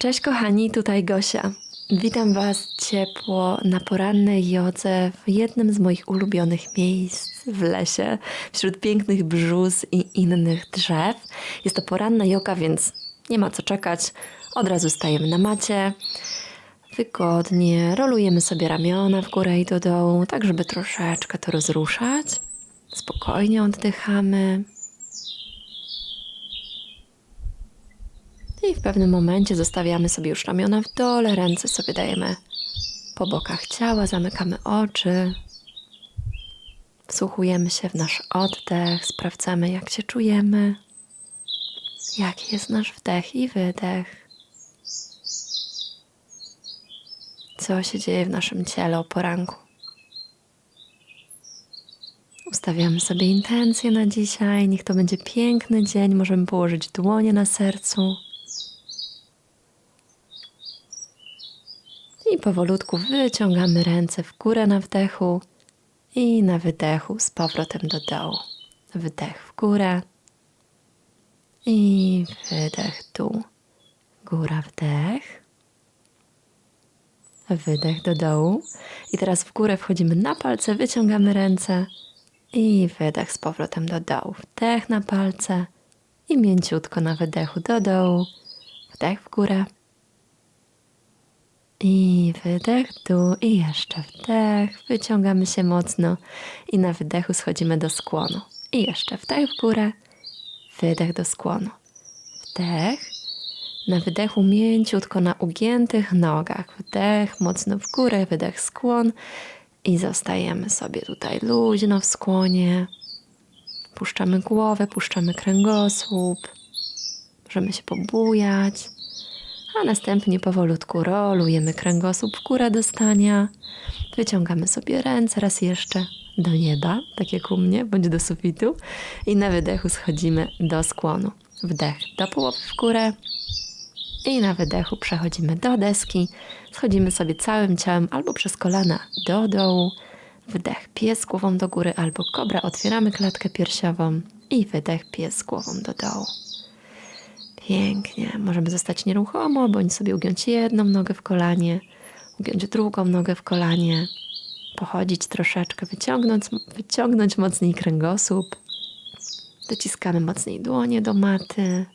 Cześć kochani, tutaj Gosia. Witam Was ciepło na porannej jodze w jednym z moich ulubionych miejsc w lesie, wśród pięknych brzus i innych drzew. Jest to poranna joga, więc nie ma co czekać. Od razu stajemy na macie. Wygodnie rolujemy sobie ramiona w górę i do dołu, tak żeby troszeczkę to rozruszać. Spokojnie oddychamy. I w pewnym momencie zostawiamy sobie już ramiona w dole, ręce sobie dajemy po bokach ciała, zamykamy oczy. Wsłuchujemy się w nasz oddech, sprawdzamy jak się czujemy, jaki jest nasz wdech i wydech. Co się dzieje w naszym ciele o poranku. Ustawiamy sobie intencje na dzisiaj. Niech to będzie piękny dzień. Możemy położyć dłonie na sercu. I powolutku wyciągamy ręce w górę na wdechu i na wydechu z powrotem do dołu. Wdech w górę i wydech dół. Góra, wdech. Wydech do dołu. I teraz w górę wchodzimy na palce, wyciągamy ręce i wydech z powrotem do dołu. Wdech na palce i mięciutko na wydechu do dołu. Wdech w górę. I wydech, dół i jeszcze wdech. Wyciągamy się mocno i na wydechu schodzimy do skłonu. I jeszcze wdech w górę, wydech do skłonu. Wdech. Na wydechu mięciutko na ugiętych nogach. Wdech mocno w górę, wydech skłon. I zostajemy sobie tutaj luźno w skłonie. Puszczamy głowę, puszczamy kręgosłup. Możemy się pobujać a następnie powolutku rolujemy kręgosłup w górę do stania. Wyciągamy sobie ręce raz jeszcze do nieba, tak jak u mnie, bądź do sufitu i na wydechu schodzimy do skłonu. Wdech do połowy w górę i na wydechu przechodzimy do deski. Schodzimy sobie całym ciałem albo przez kolana do dołu. Wdech pies głową do góry albo kobra. Otwieramy klatkę piersiową i wydech pies głową do dołu. Pięknie. Możemy zostać nieruchomo, bądź sobie ugiąć jedną nogę w kolanie, ugiąć drugą nogę w kolanie, pochodzić troszeczkę, wyciągnąć, wyciągnąć mocniej kręgosłup. Dociskamy mocniej dłonie do maty.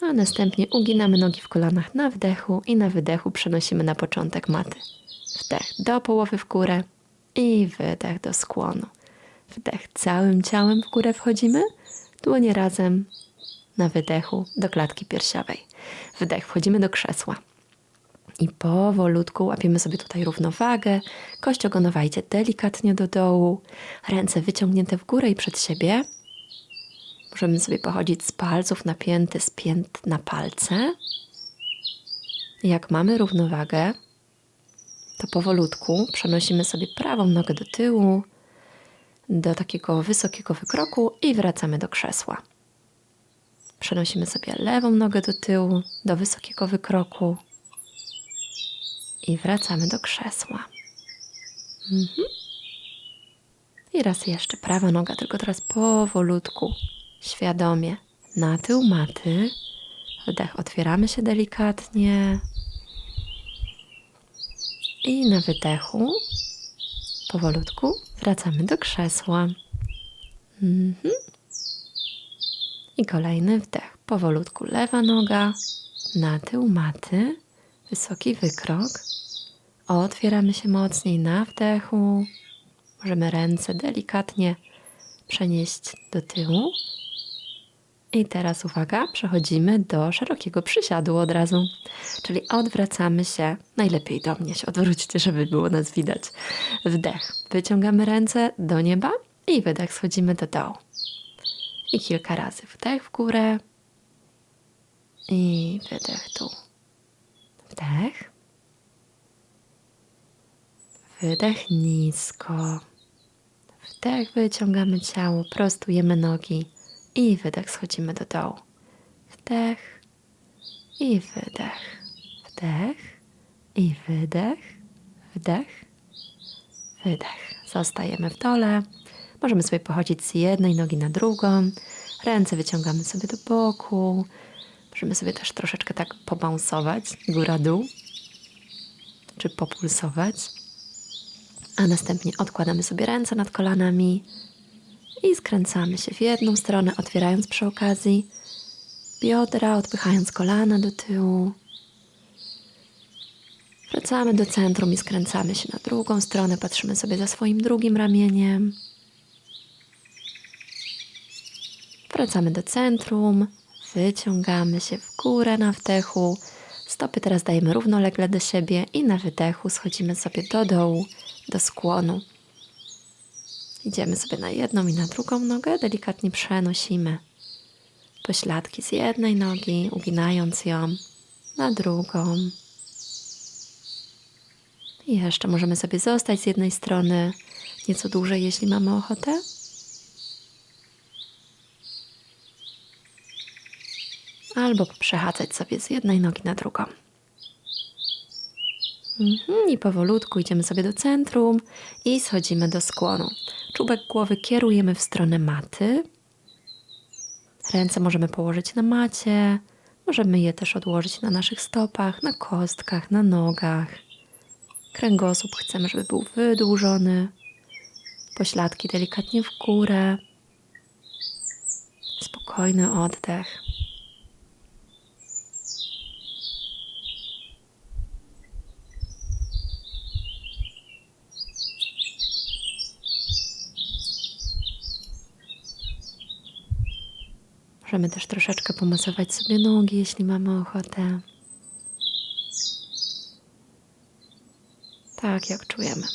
A następnie uginamy nogi w kolanach na wdechu i na wydechu przenosimy na początek maty. Wdech do połowy w górę i wydech do skłonu. Wdech całym ciałem w górę wchodzimy, dłonie razem na wydechu do klatki piersiowej. Wdech wchodzimy do krzesła. I powolutku łapiemy sobie tutaj równowagę. Kość ogonowa delikatnie do dołu. Ręce wyciągnięte w górę i przed siebie. Możemy sobie pochodzić z palców napięty, z pięt na palce. Jak mamy równowagę, to powolutku przenosimy sobie prawą nogę do tyłu, do takiego wysokiego wykroku i wracamy do krzesła. Przenosimy sobie lewą nogę do tyłu, do wysokiego wykroku i wracamy do krzesła. Mhm. I raz jeszcze prawa noga, tylko teraz powolutku, świadomie na tył maty. Wdech, otwieramy się delikatnie. I na wydechu powolutku wracamy do krzesła. Mhm. I kolejny wdech. Powolutku lewa noga na tył maty, wysoki wykrok. Otwieramy się mocniej na wdechu. Możemy ręce delikatnie przenieść do tyłu. I teraz uwaga, przechodzimy do szerokiego przysiadu od razu. Czyli odwracamy się, najlepiej do mnie się odwróćcie, żeby było nas widać. Wdech, wyciągamy ręce do nieba i wydech, schodzimy do dołu. I kilka razy wdech w górę i wydech tu. Wdech. Wydech nisko. Wdech, wyciągamy ciało, prostujemy nogi i wydech, schodzimy do dołu. Wdech i wydech. Wdech i wydech. Wdech, wydech. Zostajemy w dole. Możemy sobie pochodzić z jednej nogi na drugą. Ręce wyciągamy sobie do boku. Możemy sobie też troszeczkę tak pobąsować góra-dół, czy populsować. A następnie odkładamy sobie ręce nad kolanami i skręcamy się w jedną stronę, otwierając przy okazji biodra, odpychając kolana do tyłu. Wracamy do centrum i skręcamy się na drugą stronę, patrzymy sobie za swoim drugim ramieniem. Wracamy do centrum, wyciągamy się w górę na wdechu. Stopy teraz dajemy równolegle do siebie i na wydechu schodzimy sobie do dołu, do skłonu. Idziemy sobie na jedną i na drugą nogę, delikatnie przenosimy pośladki z jednej nogi, uginając ją na drugą. I jeszcze możemy sobie zostać z jednej strony nieco dłużej, jeśli mamy ochotę. Albo przechadzać sobie z jednej nogi na drugą. Mhm, I powolutku idziemy sobie do centrum i schodzimy do skłonu. Czubek głowy kierujemy w stronę maty. Ręce możemy położyć na macie, możemy je też odłożyć na naszych stopach, na kostkach, na nogach. Kręgosłup chcemy, żeby był wydłużony. Pośladki delikatnie w górę. Spokojny oddech. Możemy też troszeczkę pomasować sobie nogi, jeśli mamy ochotę. Tak, jak czujemy.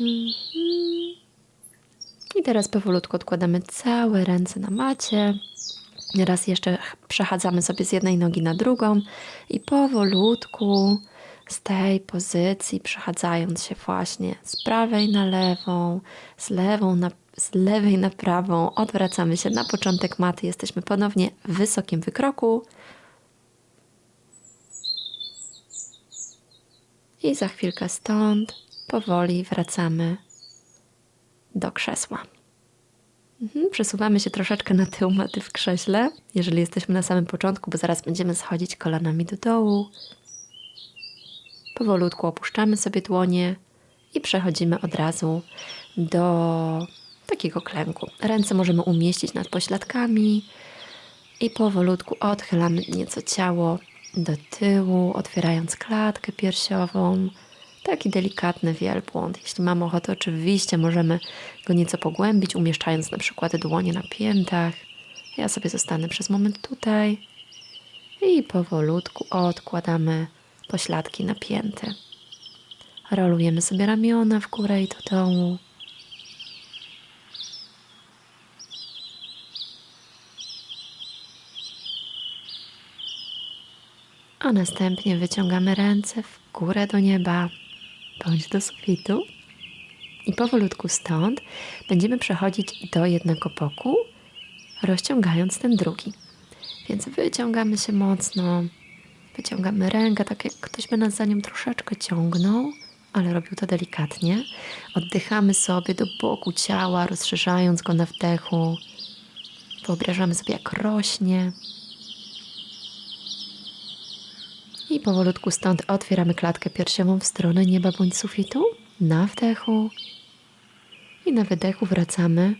Mhm. I teraz powolutku odkładamy całe ręce na macie. Raz jeszcze przechadzamy sobie z jednej nogi na drugą i powolutku z tej pozycji, przechadzając się właśnie z prawej na lewą, z lewą na, z lewej na prawą, odwracamy się na początek maty. Jesteśmy ponownie w wysokim wykroku. I za chwilkę stąd powoli wracamy do krzesła. Mhm, przesuwamy się troszeczkę na tył maty w krześle, jeżeli jesteśmy na samym początku, bo zaraz będziemy schodzić kolanami do dołu. Powolutku opuszczamy sobie dłonie i przechodzimy od razu do takiego klęku. Ręce możemy umieścić nad pośladkami i powolutku odchylamy nieco ciało do tyłu, otwierając klatkę piersiową. Taki delikatny wielbłąd. Jeśli mamy ochotę, oczywiście możemy go nieco pogłębić, umieszczając na przykład dłonie na piętach. Ja sobie zostanę przez moment tutaj i powolutku odkładamy pośladki napięte. Rolujemy sobie ramiona w górę i do dołu. A następnie wyciągamy ręce w górę do nieba bądź do sufitu. I powolutku stąd będziemy przechodzić do jednego boku, rozciągając ten drugi. Więc wyciągamy się mocno, Wyciągamy rękę, tak jak ktoś by nas za nią troszeczkę ciągnął, ale robił to delikatnie. Oddychamy sobie do boku ciała, rozszerzając go na wdechu. Wyobrażamy sobie, jak rośnie. I powolutku stąd otwieramy klatkę piersiową w stronę nieba bądź sufitu. Na wdechu. I na wydechu wracamy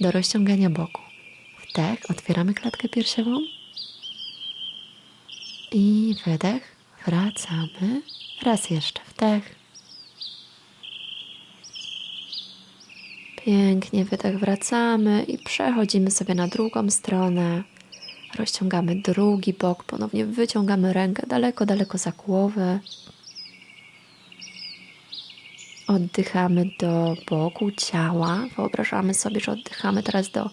do rozciągania boku. Wdech, otwieramy klatkę piersiową. I wydech. Wracamy. Raz jeszcze wdech. Pięknie wydech, wracamy i przechodzimy sobie na drugą stronę. Rozciągamy drugi bok, ponownie wyciągamy rękę daleko, daleko za głowę. Oddychamy do boku ciała. Wyobrażamy sobie, że oddychamy teraz do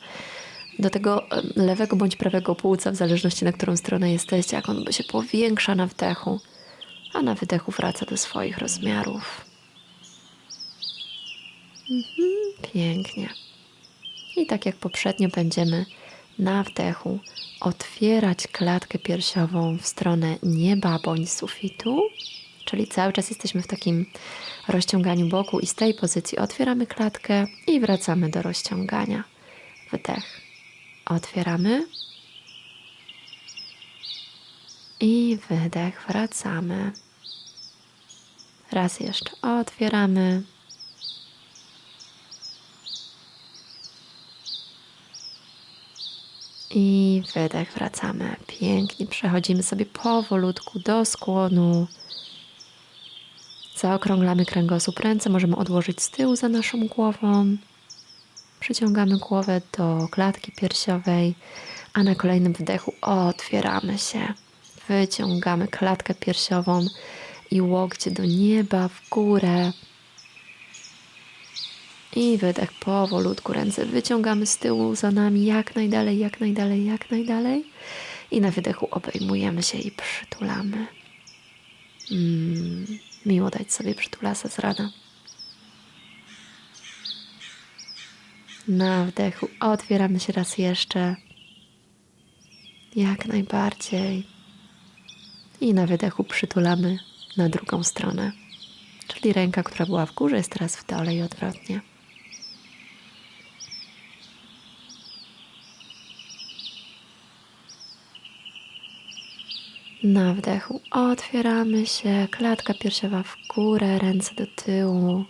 do tego lewego bądź prawego płuca, w zależności na którą stronę jesteście, jak on się powiększa na wdechu, a na wydechu wraca do swoich rozmiarów. Mhm, pięknie. I tak jak poprzednio będziemy na wdechu otwierać klatkę piersiową w stronę nieba bądź sufitu Czyli cały czas jesteśmy w takim rozciąganiu boku i z tej pozycji otwieramy klatkę i wracamy do rozciągania. Wdech. Otwieramy. I wydech. Wracamy. Raz jeszcze otwieramy. I wydech, wracamy. Pięknie. Przechodzimy sobie powolutku do skłonu. Zaokrąglamy kręgosłup. Ręce możemy odłożyć z tyłu za naszą głową. Przyciągamy głowę do klatki piersiowej, a na kolejnym wdechu otwieramy się. Wyciągamy klatkę piersiową i łokcie do nieba, w górę. I wydech powolutku, ręce wyciągamy z tyłu za nami, jak najdalej, jak najdalej, jak najdalej. I na wydechu obejmujemy się i przytulamy. Mm, miło dać sobie przytulasa z rana. Na wdechu otwieramy się raz jeszcze. Jak najbardziej. I na wydechu przytulamy na drugą stronę. Czyli ręka, która była w górze, jest teraz w dole i odwrotnie. Na wdechu otwieramy się, klatka piersiowa w górę, ręce do tyłu.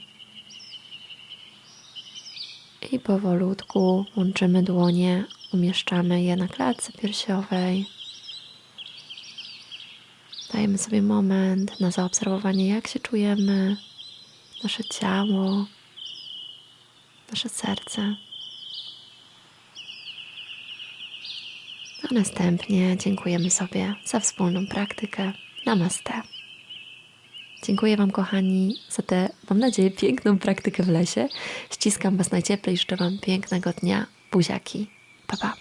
I powolutku łączymy dłonie, umieszczamy je na klatce piersiowej. Dajemy sobie moment na zaobserwowanie, jak się czujemy, nasze ciało, nasze serce. A następnie dziękujemy sobie za wspólną praktykę. Namaste. Dziękuję Wam, kochani, za tę, mam nadzieję, piękną praktykę w lesie. Ściskam Was najcieplej, życzę Wam pięknego dnia. Buziaki. Pa, pa.